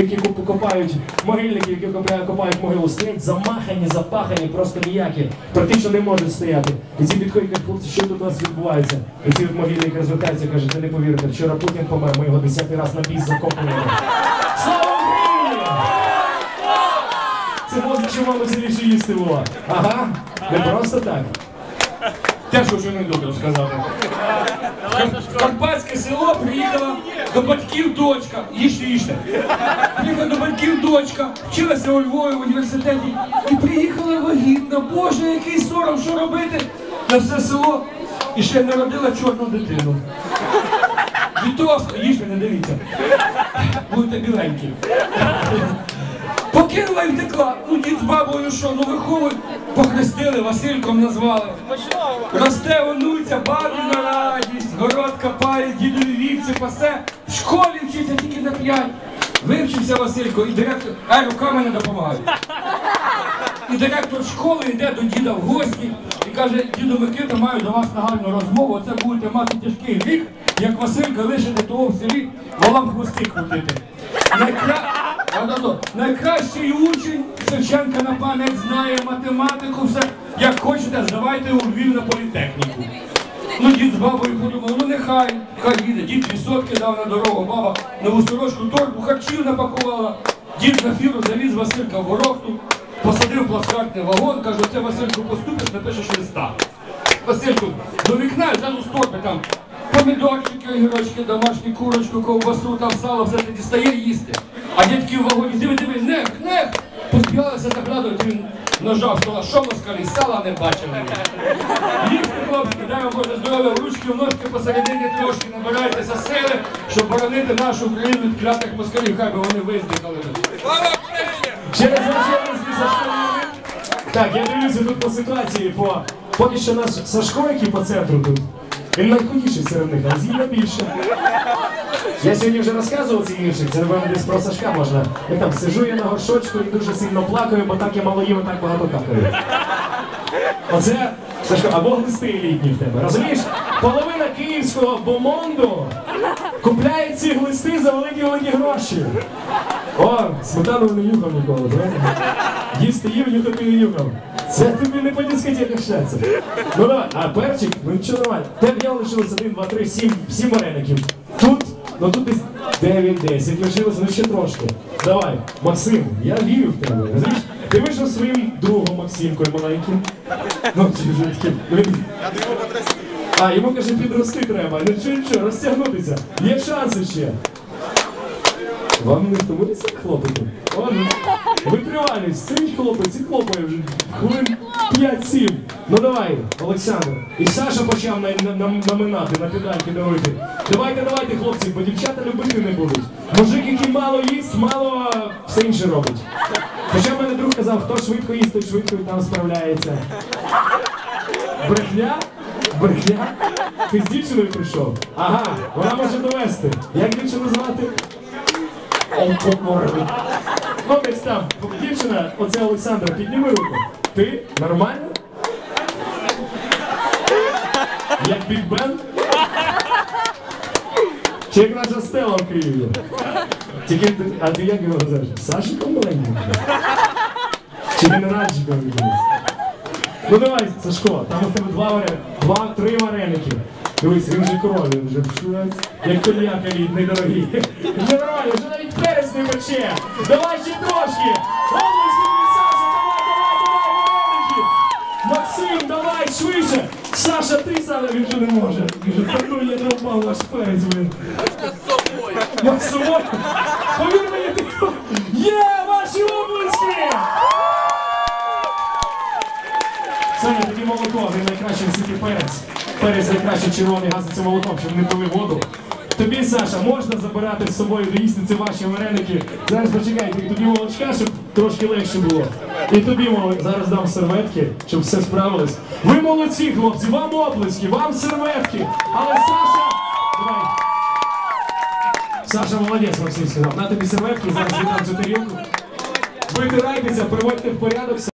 які копають могильники, які копають, могилу, стоять замахані, запахані, просто ніякі, практично не можуть стояти. І ці підходять, кажуть, хлопці, що тут у вас відбувається? І ці могильники розвертаються, кажуть, ви не повірите, вчора Путін помер, ми його десятий раз на біс закопуємо. Слава Україні! Це що вам веселіше їсти було. Ага, не просто так. Теж хочу анекдот сказати. В Карпатське село приїхала до батьків дочка. Їжте, їжте. Приїхала до батьків дочка, вчилася у Львові в університеті і приїхала вагітна. Боже, який сором, що робити на все село. І ще народила чорну дитину. Від того, їжте, не дивіться. Будете біленькі. Покинула і втекла. Ну дід з бабою що, ну виховують. Похрестили, Васильком назвали. Росте, онуця, бабі на радість, город копає, дідові вівці пасе, в школі вчиться тільки на п'ять. Вивчився Василько, і директор, а руками не допомагають. І директор школи йде до діда в гості каже, діду Микита, маю до вас нагальну розмову, оце будете мати тяжкий гріх, як Василька лишити того в селі, волам хвости крутити. Найкра... Найкращий учень Шевченка на пам'ять знає математику, все. Як хочете, здавайте у Львів на політехніку. Ну, дід з бабою подумав, ну нехай, хай їде. Дід дві дав на дорогу, баба нову сорочку, торбу, харчів напакувала. Дід на фіру завіз Василька в ворохту, посадив плацкартний вагон, каже, це Васильку поступиш, напишеш листа. Васильку, до вікна зразу з торби там помідорчики, огірочки, домашні курочку, ковбасу, там сало, все це дістає їсти. А дядьки в вагоні, диви, диви, нех, нех. Поспігалися заглядувати, він ножа сказала, що москалі, сала не бачили. Їсти, хлопці, дай вам Боже здоров'я, ручки, в ножки посередині трошки набирайтеся сили, щоб боронити нашу Україну від клятих москалів, хай би вони виздихали. Через. Так, я дивлюся тут по ситуації, по поки що наш Сашко, який по центру тут. Він найхудіший серед них, а з'їла більше. Я сьогодні вже розказував цей віршик, це напевно десь про Сашка можна. Я там сижу я на горшочку і дуже сильно плакаю, бо так я мало їм і так багато какаю. Оце Сашко, або глисти елітні в тебе. Розумієш? Половина київського бомонду купляє ці глисти за великі-великі гроші. О, сметану не нюхав ніколи, правда? Їсти їв, нюхати не нюхав. Це тобі не по дискотеках шляться. Ну давай, а перчик, ну нічого нормально. Тебе я лишилось 1, 2, 3, 7, 7 вареників. Тут, ну тут десь 9-10 лишилось, ну ще трошки. Давай, Максим, я вірю в тебе. Розумієш? Ти вийшов своїм другом Максимкою маленьким. Ну, чи вже таким. ну, він- А, йому каже, підрости треба. Ну що, нічого, розтягнутися. Є шанси ще. Вам не втомилися хлопати? О, ну. Витривалість, стоїть хлопець і хлопає вже хвилин 5-7. Ну давай, Олександр. І Саша почав на, на, на- наминати, на педальки давити. Давайте, давайте, хлопці, бо дівчата любити не будуть. Мужик, який мало їсть, мало все інше робить. Хоча мене друг казав, хто швидко їсть, той швидко і там справляється. Брехня? Брехня? Ти з дівчиною прийшов? Ага, вона може довести. Як дівчину звати? Алкоморди. Ну, десь там, дівчина, оце Олександра, підніми руку. Ти нормально? Як Біг Бен? Чи як наша стела в Києві? Тільки ти, а ти як його називаєш? Сашиком маленьким? Чи генеральчиком якимось? Ну давай, Сашко, там у тебе два вареники, два, три вареники. Дивись, він вже король, він вже як коньяк елітний дорогий. Нормально, вже навіть перець не пече. Давай ще трошки. Обласки, Саша, давай, давай, давай, вареники. Максим, давай, швидше. Саша, ти сам, він вже не може. Я не впав ваш перець, блин. Максимов, повір мені, ти є ваші обласки! Саня, тобі молоко, найкращий в світі перець. Перець найкраще червоний гаситься молоком, щоб не пили воду. Тобі, Саша, можна забирати з собою доїсти ці ваші вареники. Зараз почекайте, тобі молочка, щоб трошки легше було. І тобі молоко. Зараз дам серветки, щоб все справилось. Ви молодці, хлопці, вам оплески, вам серветки. Але Саша. Давай. Саша молодець, Максим сказав. На тобі серветки, зараз віддам цю тарілку. Витирайтеся, приводьте в порядок.